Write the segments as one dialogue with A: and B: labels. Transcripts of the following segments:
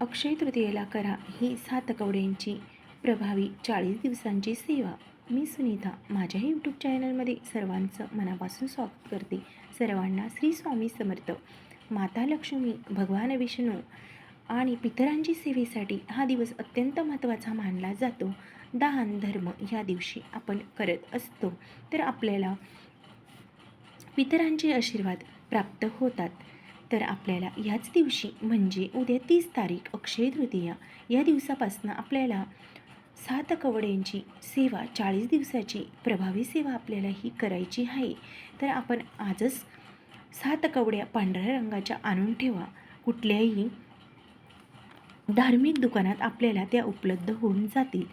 A: अक्षय तृतीयेला करा ही सात कवड्यांची प्रभावी चाळीस दिवसांची सेवा. मी सुनीता माझ्या यूट्यूब चॅनलमध्ये सर्वांचं मनापासून स्वागत करते. सर्वांना श्री स्वामी समर्थ. माता लक्ष्मी भगवान विष्णू आणि पितरांची सेवेसाठी हा दिवस अत्यंत महत्त्वाचा मानला जातो. दान धर्म या दिवशी आपण करत असतो. तर आपल्याला पितरांचे आशीर्वाद प्राप्त होतात. तर आपल्याला याच दिवशी म्हणजे उद्या तीस तारीख अक्षय तृतीया या दिवसापासून आपल्याला सात कवड्यांची सेवा चाळीस दिवसाची प्रभावी सेवा आपल्याला ही करायची आहे. तर आपण आजच सात कवड्या पांढऱ्या रंगाच्या आणून ठेवा. कुठल्याही धार्मिक दुकानात आपल्याला त्या उपलब्ध होऊन जातील.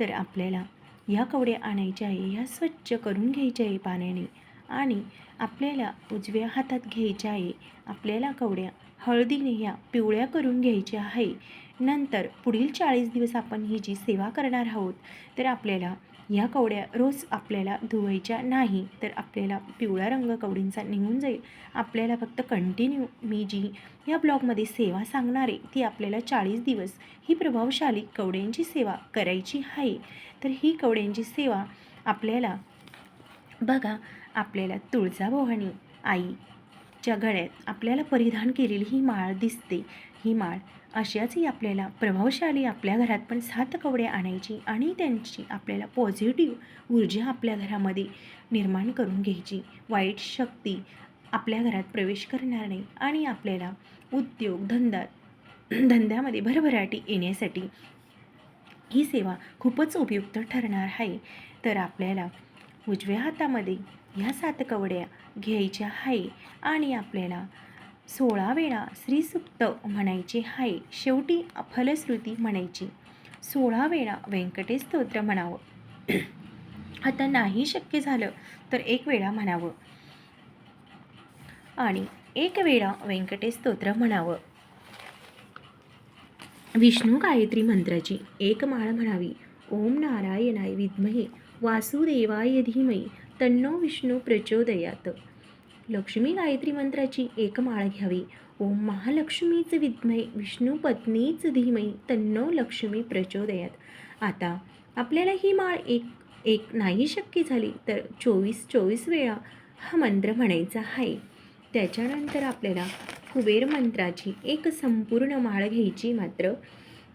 A: तर आपल्याला या कवड्या आणायच्या आहे ह्या स्वच्छ करून घ्यायच्या आहे पाण्याने. आणि आपल्याला उजव्या हातात घ्यायच्या आहे. आपल्याला कवड्या हळदीने ह्या पिवळ्या करून घ्यायच्या आहे. नंतर पुढील चाळीस दिवस आपण ही जी सेवा करणार आहोत तर आपल्याला ह्या कवड्या रोज आपल्याला धुवायच्या नाही तर आपल्याला पिवळा रंग कवडींचा निघून जाईल. आपल्याला फक्त कंटिन्यू मी जी या ब्लॉगमध्ये सेवा सांगणार आहे ती आपल्याला चाळीस दिवस ही प्रभावशाली कवड्यांची सेवा करायची आहे. तर ही कवड्यांची सेवा आपल्याला बघा आपल्याला तुळजाभवानी आईच्या गळ्यात आपल्याला परिधान केलेली ही माळ दिसते. ही माळ अशाचही आपल्याला प्रभावशाली आपल्या घरात पण सात कवडे आणायची आणि त्यांची आपल्याला पॉझिटिव्ह ऊर्जा आपल्या घरामध्ये निर्माण करून घ्यायची. वाईट शक्ती आपल्या घरात प्रवेश करणार नाही आणि आपल्याला उद्योग धंदा धंद्यामध्ये भरभराटी येण्यासाठी ही सेवा खूपच उपयुक्त ठरणार आहे. तर आपल्याला उजव्या हातामध्ये ह्या सात कवड्या घ्यायच्या आहे आणि आपल्याला सोळा वेळा श्रीसुप्त म्हणायचे आहे शेवटी फलश्रुती म्हणायची. सोळा वेळा व्यंकटेश स्तोत्र म्हणावं. आता नाही शक्य झालं तर एक वेळा म्हणावं. आणि एक वेळा व्यंकटेश स्तोत्र म्हणावं. विष्णू गायत्री मंत्राची एक माळ म्हणावी. ओम नारायणाय विद्महे वासुदेवाय धीमही तन्नो विष्णू प्रचोदयात. लक्ष्मी गायत्री मंत्राची एक माळ घ्यावी. ओम महालक्ष्मीच विद्मय विष्णू पत्नीच धीमही तन्नो लक्ष्मी प्रचोदयात. आता आपल्याला ही माळ एक एक नाही शक्य झाली तर चोवीस चोवीस वेळा हा मंत्र म्हणायचा आहे. त्याच्यानंतर आपल्याला कुबेर मंत्राची एक संपूर्ण माळ घ्यायची मात्र.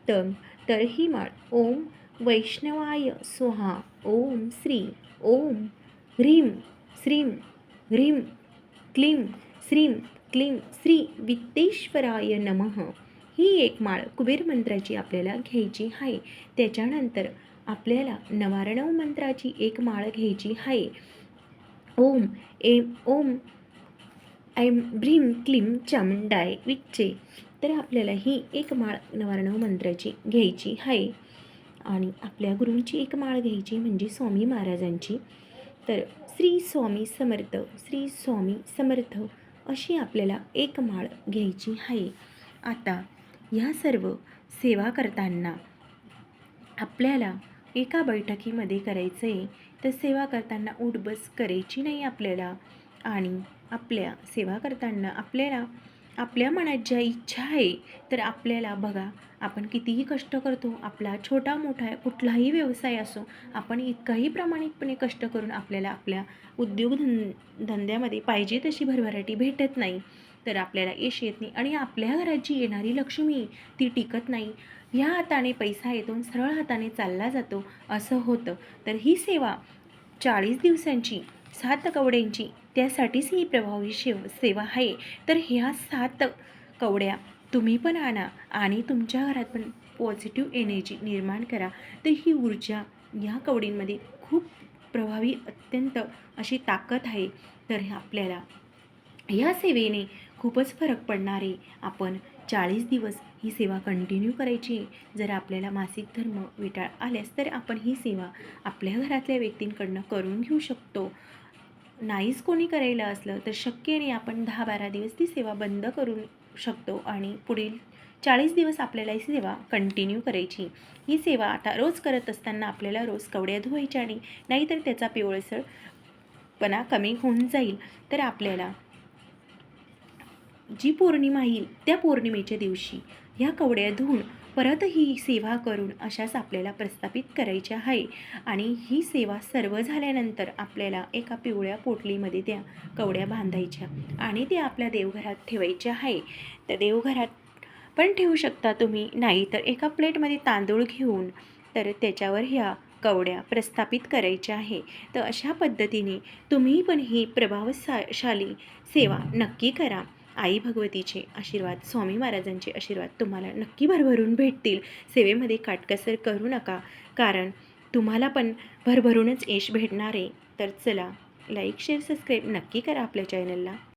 A: तर तर ही माळ ओम वैष्णवाय स्वहा ओम श्री ओम ह्रीं श्रीं ह्रीं क्लीं श्रीं क्लीं श्री वित्तेश्वराय नमः. ही एक माळ कुबेर मंत्राची आपल्याला घ्यायची आहे. त्याच्यानंतर आपल्याला नवारणव मंत्राची एक माळ घ्यायची आहे. ओम एम ओम ऐम भ्रीम क्लीम चामुंडाय विच्चे. तर आपल्याला ही एक माळ नवारणव मंत्राची घ्यायची आहे. आणि आपल्या गुरूंची एक माळ घ्यायची म्हणजे स्वामी महाराजांची. तर श्री स्वामी समर्थ श्री स्वामी समर्थ अशी आपल्याला एक माळ घ्यायची आहे. आता ह्या सर्व सेवा करताना आपल्याला एका बैठकीमध्ये करायचं आहे तर सेवा करताना उठबस करायची नाही आपल्याला आणि आपल्या सेवा करताना आपल्याला आपल्या मनात ज्या इच्छा आहे तर आपल्याला बघा आपण कितीही कष्ट करतो आपला छोटा मोठा कुठलाही व्यवसाय असो आपण इतकाही प्रामाणिकपणे कष्ट करून आपल्याला आपल्या उद्योगधं धंद्यामध्ये पाहिजे तशी भरभराटी भेटत नाही. तर आपल्याला यश येत नाही आणि आपल्या घरात जी येणारी लक्ष्मी ती टिकत नाही. ह्या हाताने पैसा येतून सरळ हाताने चालला जातो असं होतं. तर ही सेवा चाळीस दिवसांची सात कवड्यांची. त्यासाठीच ही प्रभावी शेव सेवा आहे. तर ह्या सात कवड्या तुम्ही पण आणा आणि तुमच्या घरात पण पॉझिटिव्ह एनर्जी निर्माण करा. तर ही ऊर्जा ह्या कवडींमध्ये खूप प्रभावी अत्यंत अशी ताकद आहे. तर आपल्याला ह्या सेवेने खूपच फरक पडणार आहे. आपण चाळीस दिवस ही सेवा कंटिन्यू करायची जर आपल्याला मासिक धर्म विटाळ आल्यास तर आपण ही सेवा आपल्या घरातल्या व्यक्तींकडनं करून घेऊ शकतो. नाहीच कोणी करायला असलं तर शक्य नाही आपण दहा बारा दिवस ती सेवा बंद करू शकतो आणि पुढील चाळीस दिवस आपल्याला ही सेवा कंटिन्यू करायची. ही सेवा आता रोज करत असताना आपल्याला रोज कवड्या धुवायच्या आणि नाहीतर त्याचा पिवळसरपणा कमी होऊन जाईल. तर आपल्याला जी पौर्णिमा येईल त्या पौर्णिमेच्या दिवशी ह्या कवड्या धुवून परत ही सेवा करून अशाच आपल्याला प्रस्थापित करायच्या आहे आणि ही सेवा सर्व झाल्यानंतर आपल्याला एका पिवळ्या पोटलीमध्ये त्या कवड्या बांधायच्या आणि त्या आपल्या देवघरात ठेवायच्या आहे तर देवघरात पण ठेवू शकता तुम्ही नाही तर एका प्लेटमध्ये तांदूळ घेऊन तर त्याच्यावर ह्या कवड्या प्रस्थापित करायच्या आहे. तर अशा पद्धतीने तुम्ही पण ही प्रभावशाली सेवा नक्की करा. आई भगवतीचे आशीर्वाद स्वामी महाराजांचे आशीर्वाद तुम्हाला नक्की भरभरून भेटतील. सेवेमध्ये काटकसर करू नका कारण तुम्हाला पण भरभरूनच यश भेटणार आहे. तर चला लाईक शेअर सबस्क्राईब नक्की करा आपल्या चॅनलला